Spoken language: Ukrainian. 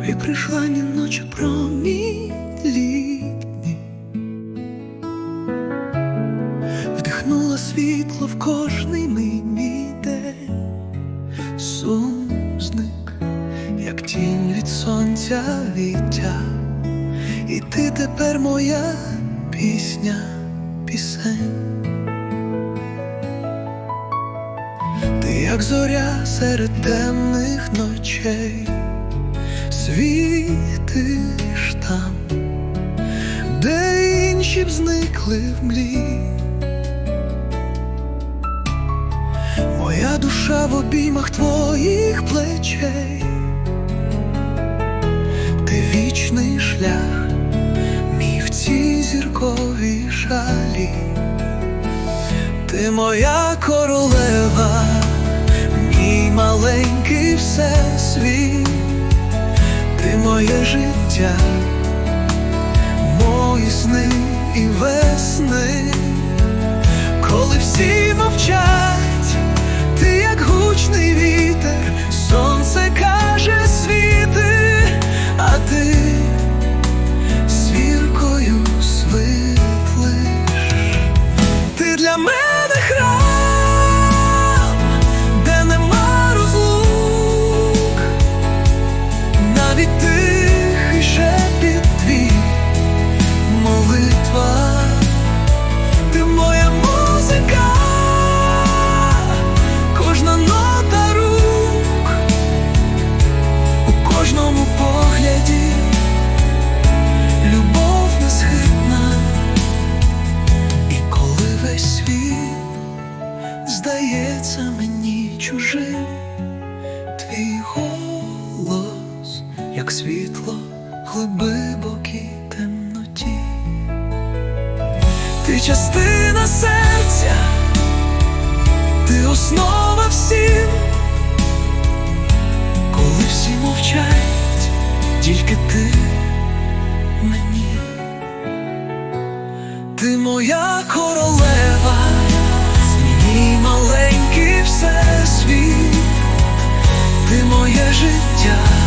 Тобі прийшла ні ночі промінь літній Вдихнула світло в кожний мій день. Сум зник, як тінь від сонця віття. І ти тепер моя пісня пісень. Ти як зоря серед темних ночей світиш там, де інші б зникли в млі. Моя душа в обіймах твоїх плечей, ти вічний шлях, мій в цій зірковій шалі, ти моя королева, мій маленький всесвіт моє життя, мої сни і весни, коли всі мовчать, чужим. Твій голос, як світло глибокій темноті, ти частина серця, ти основа всім, коли всі мовчать, тільки ти 真假